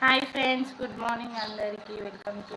Hi friends good morning అందరికీ welcome to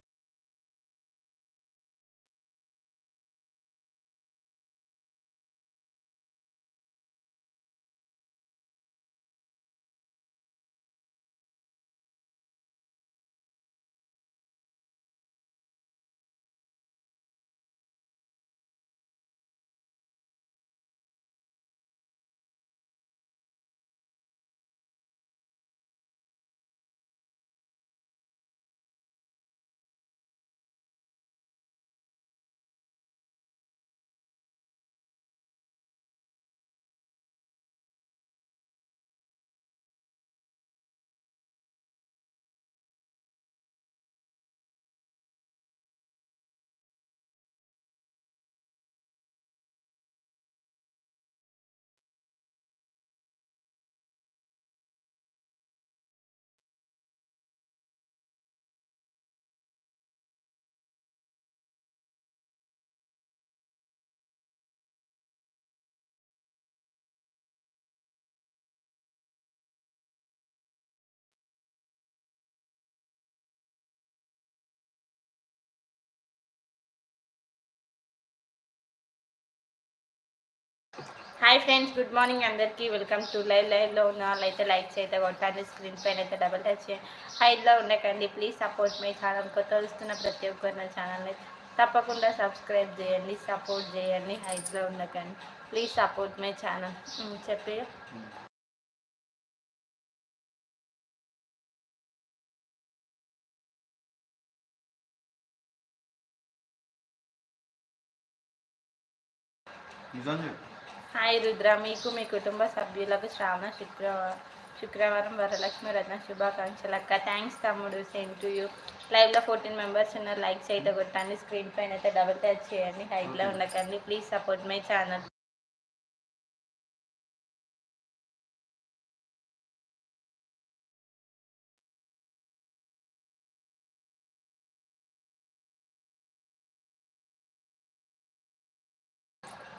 hi friends good morning అందరికీ. Welcome to live లైవ్లో ఉన్న వాళ్ళు అయితే లైక్స్ అయితే కొట్టాలి స్క్రీన్ పైన అయితే డబల్ టచ్ చేయండి. ఉండకండి. ప్లీజ్ సపోర్ట్ మై ఛానల్ కొత్త వస్తున్న ప్రతి ఒక్కరు నా ఛానల్ని తప్పకుండా సబ్స్క్రైబ్ చేయండి. సపోర్ట్ చేయండి. హైట్లో ఉండకండి. Please support my channel. చెప్పి. నిజం చెప్పు. హాయ్ రుద్ర మీకు మీ కుటుంబ సభ్యులకు శ్రావణ శుక్రవారం శుక్రవారం వరలక్ష్మి రత్న శుభాకాంక్షలు అక్క. థ్యాంక్స్ తమ్ముడు సెండ్ టు యూ లైవ్లో ఫోర్టీన్ మెంబర్స్ ఉన్నారు. లైక్స్ అయితే కొట్టండి. స్క్రీన్ పైన అయితే డబుల్ టచ్ చేయండి. హైట్లో ఉండకండి. Please support my channel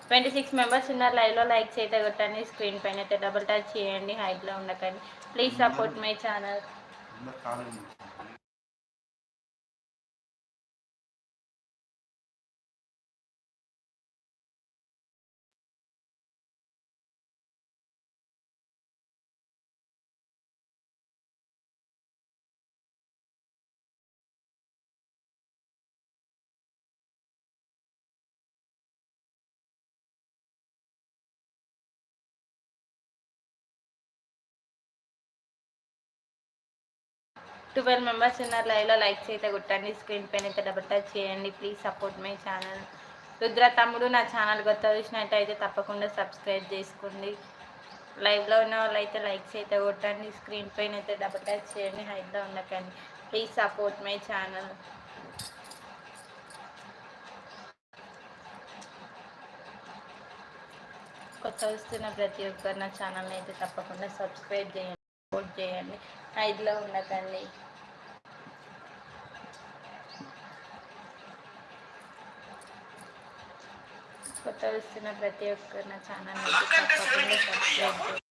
twenty six members ఉన్నారు లైవ్లో లైక్స్ అయితే కొట్టండి స్క్రీన్ పైన అయితే డబుల్ టచ్ చేయండి హైట్లో ఉండకండి. Please support my channel twelve members ఉన్నారు లైవ్లో లైక్స్ అయితే కొట్టండి. స్క్రీన్ పైన అయితే డబుల్ టచ్ చేయండి. Please support my channel Rudra తమ్ముడు నా ఛానల్ కొత్త చూసినట్టయితే తప్పకుండా సబ్స్క్రైబ్ చేసుకోండి. లైవ్లో ఉన్న వాళ్ళు అయితే లైక్స్ అయితే కొట్టండి. స్క్రీన్ పైన అయితే డబుల్ టచ్ చేయండి. హైట్లో ఉండకండి. ప్లీజ్ సపోర్ట్ మై ఛానల్ కొత్త వస్తున్న ప్రతి ఒక్కరు నా ఛానల్ అయితే తప్పకుండా సబ్స్క్రైబ్ చేయండి సపోర్ట్ చేయండి. హైట్లో ఉండకండి. కొత్త వస్తున్న ప్రతి ఒక్కరు నా ఛానల్ అయితే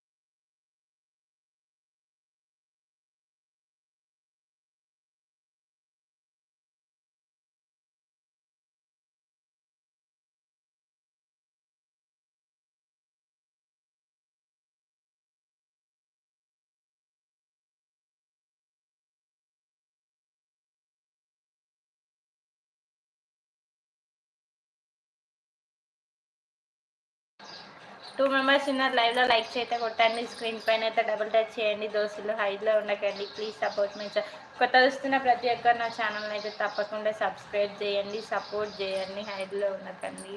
టూ మెంబర్స్ ఉన్నారు లైవ్లో లైక్స్ అయితే కొట్టండి స్క్రీన్ పైన అయితే డబుల్ టచ్ చేయండి దోస్తులు హైట్లో ఉండకండి ప్లీజ్ సపోర్ట్ మై కొత్త వస్తున్న ప్రతి ఒక్కరు నా ఛానల్ అయితే తప్పకుండా సబ్స్క్రైబ్ చేయండి సపోర్ట్ చేయండి హైట్లో ఉండకండి.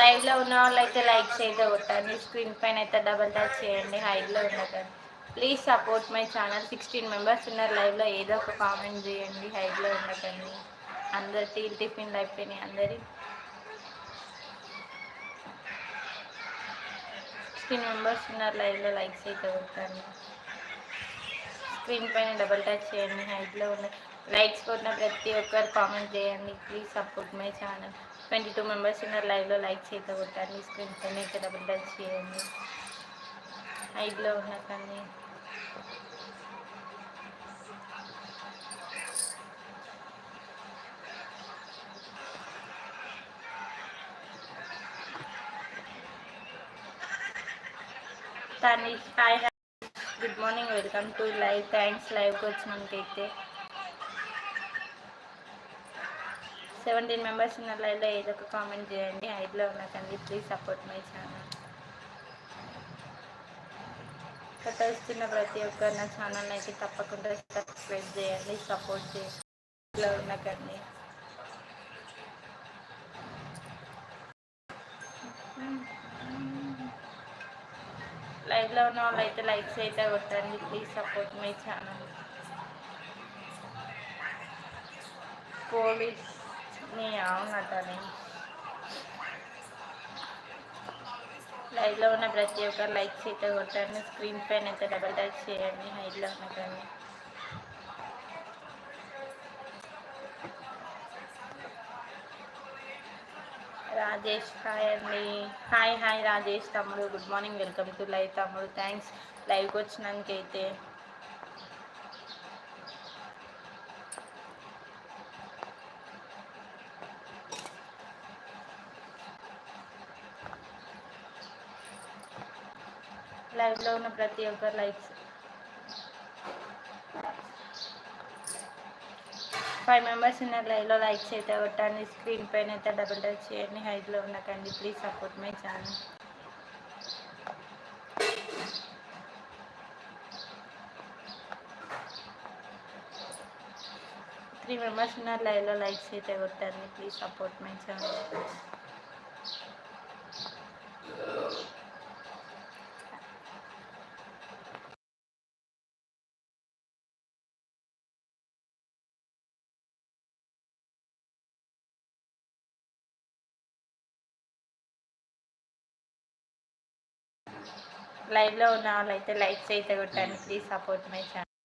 లైవ్లో ఉన్న వాళ్ళు అయితే లైక్స్ అయితే కొట్టండి. స్క్రీన్ పైన అయితే డబల్ టచ్ చేయండి హైట్లో ఉండకండి. Please support my channel sixteen members ఉన్నారు లైవ్లో ఏదో ఒక కామెంట్ చేయండి హైట్లో ఉండకండి. అందరు టీ టిఫిన్ అయిపోయినాయి అందరి. సిక్స్టీన్ మెంబర్స్ ఉన్నారు లైవ్లో లైక్స్ అయితే కొట్టండి. స్క్రీన్ పైన డబల్ టచ్ చేయండి హైట్లో ఉన్న లైక్స్ కొట్టిన ప్రతి ఒక్కరు కామెంట్ చేయండి. Please support my channel twenty two members ఉన్నారు లైవ్లో లైక్ చేత కొట్టాలి స్క్రీన్ పైన అయితే డబుల్ టచ్ చేయండి. ఐదులో ఉన్న కానీ. Tanish hi good morning welcome to live thanks లైవ్కి వచ్చినందుకైతే సెవెంటీన్ మెంబర్స్ ఉన్న లైవ్లో ఏదో ఒక కామెంట్ చేయండి. ఐదులో ఉన్నకండి. ప్లీజ్ సపోర్ట్ మై ఛానల్ కొత్త వస్తున్న ప్రతి ఒక్కరు నా ఛానల్ అయితే తప్పకుండా సబ్స్క్రైబ్ చేయండి. సపోర్ట్ చేయండి. ఉన్నకండి. లైవ్లో ఉన్న వాళ్ళు అయితే లైక్స్ అయితే కొట్టండి. Please support my channel police నీ అవునటని. లైవ్లో ఉన్న ప్రతి ఒక్కరు లైక్స్ అయితే కొట్టండి. స్క్రీన్ పైన అయితే డబల్ టచ్ చేయండి. హైట్లో ఉన్న కానీ రాజేష్ హాయ్ అండి. హాయ్ హాయ్ రాజేష్ తమ్ముడు. Good morning welcome to live తమ్ముడు. థ్యాంక్స్ లైవ్కి వచ్చినాకైతే లైవ్లో ఉన్న ప్రతి ఒక్కరు లైక్స్. ఫైవ్ మెంబర్స్ ఉన్న లైవ్లో లైక్స్ అయితే కొట్టండి. స్క్రీన్ పైన అయితే డబుల్ టచ్ చేయండి. హైట్లో ఉండకండి please support my channel three members ఉన్న లైవ్లో లైక్స్ అయితే కొట్టండి. ప్లీజ్ సపోర్ట్ మై ఛానల్ లైవ్లో ఉన్న వాళ్ళైతే లైక్స్ అయితే కొట్టండి. Please support my channel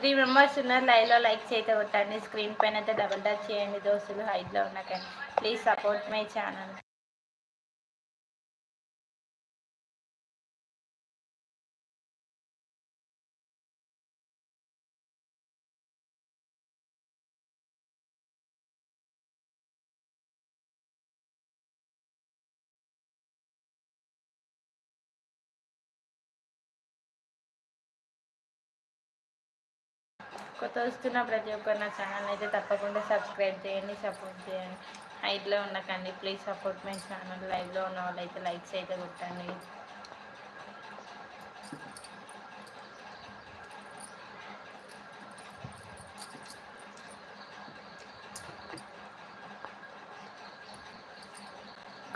three members ఉన్నారు లైవ్లో లైక్స్ అయితే కొట్టండి. స్క్రీన్ పైన అయితే డబుల్ టచ్ చేయండి దోస్తులు హైట్లో ఉన్నాకండి ప్లీజ్ సపోర్ట్ మై ఛానల్ కొత్త వస్తున్న ప్రతి ఒక్కరు నా ఛానల్ అయితే తప్పకుండా సబ్స్క్రైబ్ చేయండి సపోర్ట్ చేయండి. హైట్లో ఉండకండి ప్లీజ్ సపోర్ట్ మై ఛానల్ లైవ్లో ఉన్న వాళ్ళు అయితే లైక్స్ అయితే కొట్టండి.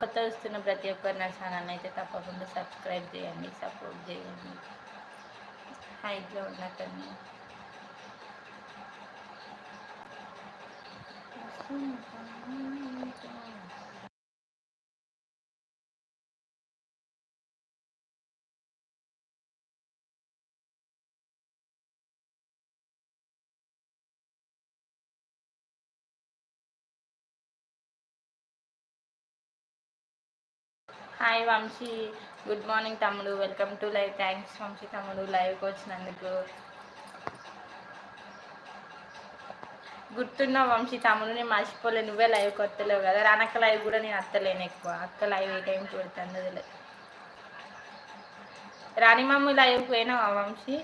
కొత్త వస్తున్న ప్రతి ఒక్కరు నా ఛానల్ అయితే తప్పకుండా సబ్స్క్రైబ్ చేయండి సపోర్ట్ చేయండి. హైట్లో ఉండకండి. హాయ్ వంశీ. గుడ్ మార్నింగ్ తమ్ముడు. Welcome to live. Thanks Vamshi తమ్ముడు. లైవ్కి వచ్చినందుకు. గుర్తున్న వంశీ తమ్ముడు నేను మర్చిపోలే. నువ్వే లైవ్ కొత్తలేవు కదా. రానక్క లైవ్ కూడా నేను అత్తలేను ఎక్కువ. అక్క లైవ్ ఏ టైం పెడుతుంది రాణి మమ్మీ లైవ్ పోయినావా వంశీ?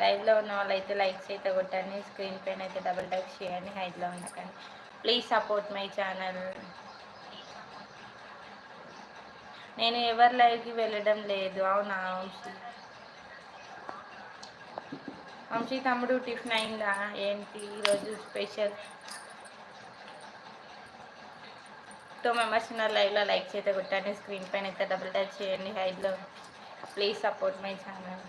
లైవ్లో ఉన్న వాళ్ళైతే లైక్స్ అయితే కొట్టండి. స్క్రీన్ పైన అయితే డబుల్ టైప్ చేయండి. హైట్లో ఉండకండి ప్లీజ్ సపోర్ట్ మై ఛానల్. నేను ఎవరి లైవ్కి వెళ్ళడం లేదు. అవునా వంశీ? వంశీ తమ్ముడు టిఫిన్ అయిందా? ఏంటి ఈరోజు స్పెషల్? టూ మెంబర్స్ ఉన్న లైవ్లో లైక్ చేస్తే కొట్టండి. స్క్రీన్ పైన అయితే డబుల్ టచ్ చేయండి హైడ్లో ప్లీజ్ సపోర్ట్ మై ఛానల్.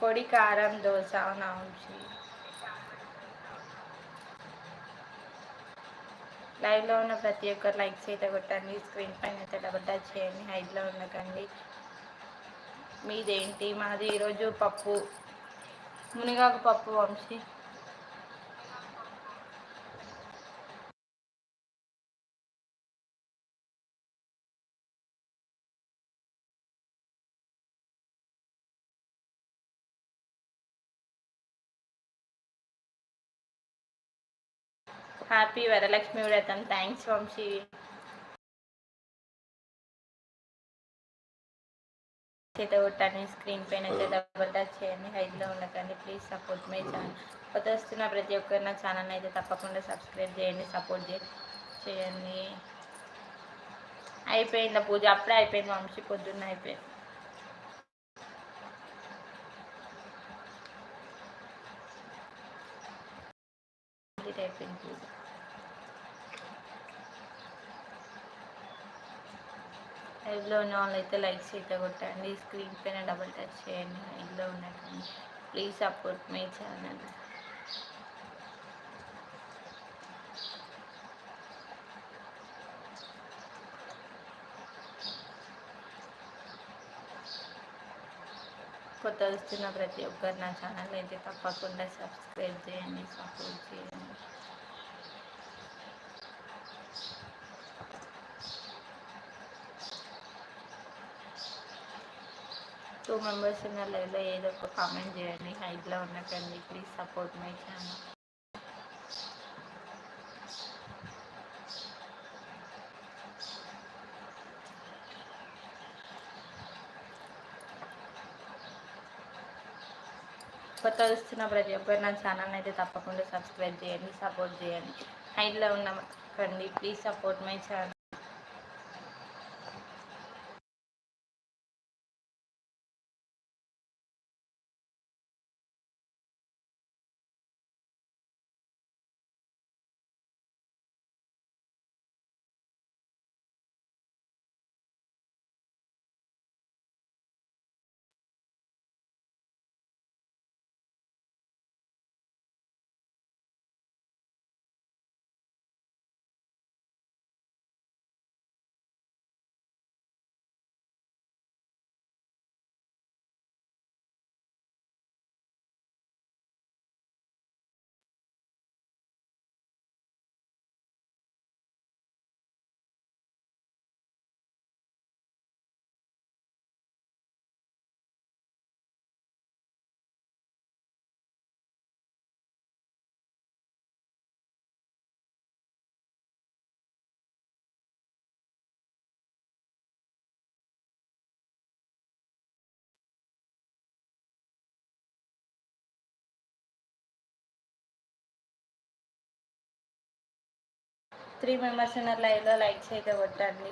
పొడి కారం దోశ అవునా వంశీ? లైవ్లో ఉన్న ప్రతి ఒక్కరు లైక్స్ అయితే కొట్టండి స్క్రీన్ పైన అయితే డబుల్ టచ్ చేయండి హైట్లో ఉండకండి. మీదేంటి? మాది ఈరోజు పప్పు మునిగాకు పప్పు వంశీ. హ్యాపీ వరలక్ష్మి వ్రతం థ్యాంక్స్ వంశీ. చేత కొట్టండి స్క్రీన్ పైన అయితే డబుల్ టచ్ చేయండి హైట్లో ఉండకండి ప్లీజ్ సపోర్ట్ మై ఛానల్ కొత్త వస్తున్న ప్రతి ఒక్కరు నా ఛానల్ అయితే తప్పకుండా సబ్స్క్రైబ్ చేయండి సపోర్ట్ చేయండి. అయిపోయింది పూజ? అప్పుడే అయిపోయింది వంశీ పొద్దున్న అయిపోయింది. అయిపోయింది పూజ. లైవ్లో ఉన్న వాళ్ళైతే లైక్స్ అయితే కొట్టండి. స్క్రీన్ పైన డబుల్ టచ్ చేయండి. ఇంట్లో ఉన్నట్టు ప్లీజ్ సపోర్ట్ మై ఛానల్. కొత్త వస్తున్న ప్రతి ఒక్కరు నా ఛానల్ అయితే తప్పకుండా సబ్స్క్రైబ్ చేయండి సపోర్ట్ చేయండి. టూ మెంబర్స్ ఉన్న లైవ్లో ఏదో ఒక కామెంట్ చేయండి హైట్లో ఉన్నకండి ప్లీజ్ సపోర్ట్ మై ఛానల్ కొత్త వస్తున్న ప్రతి ఒక్కరు నా ఛానల్ అయితే తప్పకుండా సబ్స్క్రైబ్ చేయండి సపోర్ట్ చేయండి. హైట్లో ఉన్న please support my channel three members ఉన్నారు లైవ్లో లైక్స్ అయితే కొట్టండి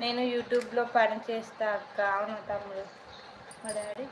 నేను యూట్యూబ్లో పని చేస్తా అక్క. అవును తమ్ముడు. మా డాడీ.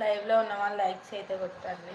లైవ్లో ఉన్న వాళ్ళు లైక్స్ అయితే కొట్టండి.